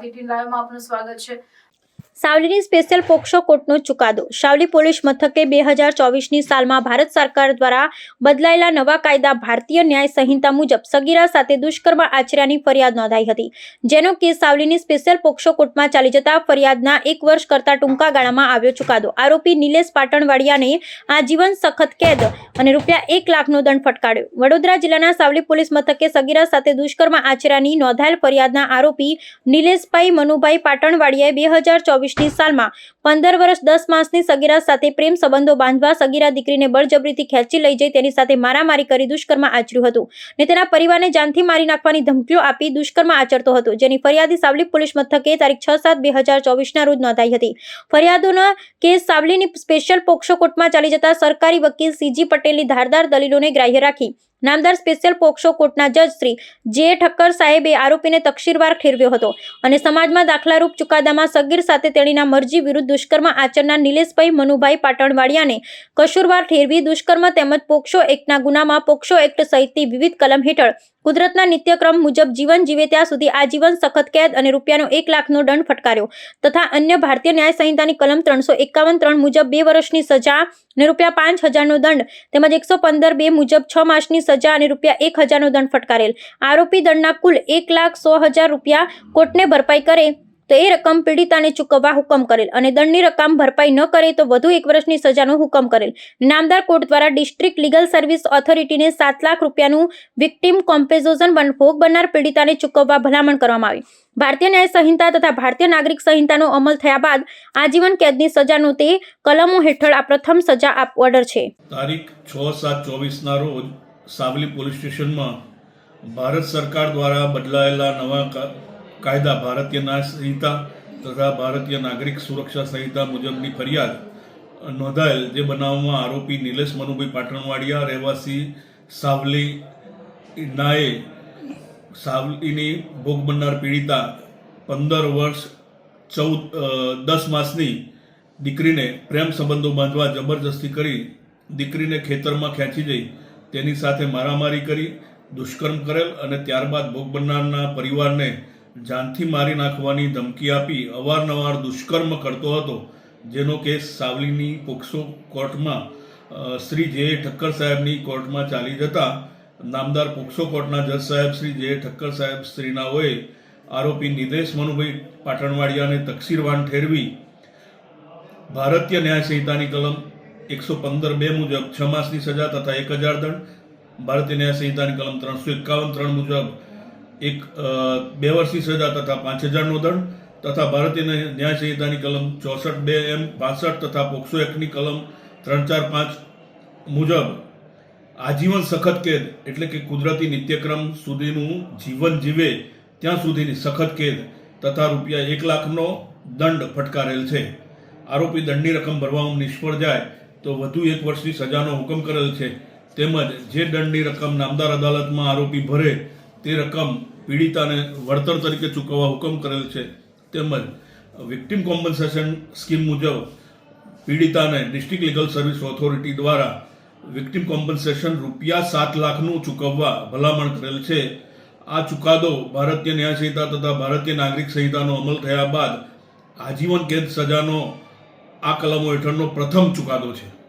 ગુજરાત લાઈવમાં આપનું સ્વાગત છે. સાવલીની સ્પેશિયલ પોક્સો કોર્ટનો ચુકાદો. સાવલી પોલીસ મથકે બે હજાર ચોવીસની સાલમાં ભારત સરકાર દ્વારા બદલાયેલા નવા કાયદા ભારતીય ન્યાય સંહિતા મુજબ સગીરા સાથે દુષ્કર્મ આચર્યાની ફરિયાદ નોંધાઈ હતી. જેનો કેસ સાવલીની સ્પેશિયલ પોક્સો કોર્ટમાં ચાલી જતા ફરિયાદના એક વર્ષ કરતા ટૂંકા ગાળામાં આવ્યો ચુકાદો. આરોપી નિલેશ પાટણવાડિયાને આજીવન સખત કેદ અને રૂપિયા એક લાખનો દંડ ફટકાર્યો. વડોદરા જિલ્લાના સાવલી પોલીસ મથકે સગીરા સાથે દુષ્કર્મ આચરાની નોંધાયેલ ફરિયાદના આરોપી નિલેશભાઈ મનુભાઈ પાટણવાડિયાએ બે હજાર ચોવીસની સાલમાં પંદર વર્ષ દસ માસની સગીરા સાથે પ્રેમ સંબંધો બાંધવા સગીરા દીકરીને બળજબરીથી ખેંચી લઈ જઈ તેની સાથે મારામારી કરી દુષ્કર્મ આચર્યું હતું ને તેના પરિવારને જાનથી મારી નાખવાની ધમકીઓ આપી દુષ્કર્મ આચરતો હતો, જેની ફરિયાદી સાવલી પોલીસ મથકે તારીખ છ સાત બે હજાર ચોવીસના રોજ નોંધાઈ હતી. ફરિયાદોના કેસ સાવલીની સ્પેશિયલ પોક્સો કોર્ટમાં ચાલી જતા સરકારી વકીલ સીજી પટેલની ધારદાર દલીલોને ગ્રાહ્ય રાખી નામદાર સ્પેશિયલ પોક્સો કોર્ટના જજ શ્રી જે ઠક્કર સાહેબે આરોપીને તકશીરવાર ઠેરવ્યો હતો અને સમાજમાં દાખલારૂપ ચુકાદામાં સગીર સાથે તેણીના મરજી વિરુદ્ધ દુષ્કર્મ આચરનાર નિલેશભાઈ મનુભાઈ પાટણવાડિયાને કસૂરવાર ઠેરવી દુષ્કર્મ તેમજ પોક્સો એક્ટના ગુનામાં પોક્સો એક્ટ સહિતની વિવિધ કલમ હેઠળ કુદરતના નિત્યક્રમ મુજબ જીવન જીવે ત્યાં સુધી આજીવન સખત કેદ અને રૂપિયાનો એક લાખનો દંડ ફટકાર્યો તથા અન્ય ભારતીય ન્યાય સંહિતાની કલમ ત્રણસો એકાવન ત્રણ મુજબ બે વર્ષની સજા અને રૂપિયા પાંચ હજારનો દંડ તેમજ એકસો પંદર બે મુજબ છ માસની સજા અને રૂપિયા એક હજારનો દંડ ફટકારેલ. આરોપી દંડના કુલ એક લાખ સો હજાર રૂપિયા કોર્ટને ભરપાઈ કરે તો એ રકમ પીડિતાને ચૂકવવા હુકમ કરેલ અને દંડની રકમ ભરપાઈ ન કરે તો વધુ એક વર્ષની સજાનો હુકમ કરેલ. નામદાર કોર્ટ દ્વારા ડિસ્ટ્રિક્ટ લીગલ સર્વિસ ઓથોરિટીને સાત લાખ રૂપિયાનું વિક્ટિમ કોમ્પેઝોઝન ભોગ બનનાર પીડિતાને ચૂકવવા ભલામણ કરવામાં આવી. ભારતીય ન્યાય સંહિતા તથા ભારતીય નાગરિક સંહિતાનો અમલ થયા બાદ આજીવન કેદની સજાનો તે કલમો હેઠળ આ પ્રથમ સજા આપ ઓર્ડર છે. તારીખ છ સાત ચોવીસના રોજ સાવલી પોલીસ સ્ટેશનમાં ભારત સરકાર દ્વારા બદલાયેલા નવા કાયદા ભારતીય ન્યાય સંહિતા તથા ભારતીય નાગરિક સુરક્ષા સંહિતા મુજબની ફરિયાદ નોંધાયેલ જે બનાવમાં આરોપી નિલેશ મનુભાઈ પાટણવાડિયા, રહેવાસી સાવલી નાએ સાવલીની ભોગ બનનાર પીડિતા પંદર વર્ષ ચૌદ દસ માસની દીકરીને પ્રેમ સંબંધો બાંધવા જબરજસ્તી કરી દીકરીને ખેતરમાં ખેંચી જઈ તેની સાથે મારામારી કરી, દુષ્કર્મ કરેલ અને ત્યારબાદ ભોગ બનનારના પરિવારને જાનથી મારી નાખવાની ધમકી આપી અવારનવાર દુષ્કર્મ કરતો હતો, જેનો કેસ સાવલીની પોક્સો કોર્ટમાં શ્રી જે. ઠક્કર સાહેબની કોર્ટમાં ચાલી જતા નામદાર પોક્સો કોર્ટના જજ સાહેબ શ્રી જે. ઠક્કર સાહેબ શ્રીનાઓએ આરોપી નિદેશ મનુભાઈ પાટણવાડિયાને તકસીરવાન ઠેરવી ભારતીય ન્યાય સંહિતાની કલમ એકસો પંદર બે મુજબ છ માસની સજા તથા એક હજાર દંડ, ભારતીય ન્યાય સંહિતાની કલમ ત્રણસો એકાવન ત્રણ મુજબ એક બે વર્ષની સજા તથા પાંચ હજારનો દંડ તથા ભારતીય ન્યાય સંહિતાની કલમ ચોસઠ બે એમ પાસઠ તથા પોક્સો એક્ટની કલમ ત્રણ ચાર પાંચ મુજબ આજીવન સખત કેદ એટલે કે કુદરતી નિત્યક્રમ સુધીનું જીવન જીવે ત્યાં સુધીની સખત કેદ તથા રૂપિયા એક લાખનો દંડ ફટકારેલ છે. આરોપી દંડની રકમ ભરવામાં નિષ્ફળ જાય તો વધુ એક વર્ષની સજાનો હુકમ કરેલ છે. તેમજ જે દંડની રકમ નામદાર અદાલતમાં આરોપી ભરે, તે રકમ પીડિતાને વળતર તરીકે ચૂકવવા હુકમ કરેલ છે. તેમજ વિક્ટિમ કોમ્પન્સેશન સ્કીમ મુજબ પીડિતાને ડિસ્ટ્રિક્ટ લીગલ સર્વિસ ઓથોરિટી દ્વારા વિક્ટિમ કોમ્પન્સેશન રૂપિયા સાત લાખનું ચૂકવવા ભલામણ કરેલ છે. આ ચુકાદો ભારતીય ન્યાય સંહિતા તથા ભારતીય નાગરિક સંહિતાનો અમલ થયા બાદ આજીવન કેદ સજાનો આ કલમો હેઠળનો પ્રથમ ચુકાદો છે.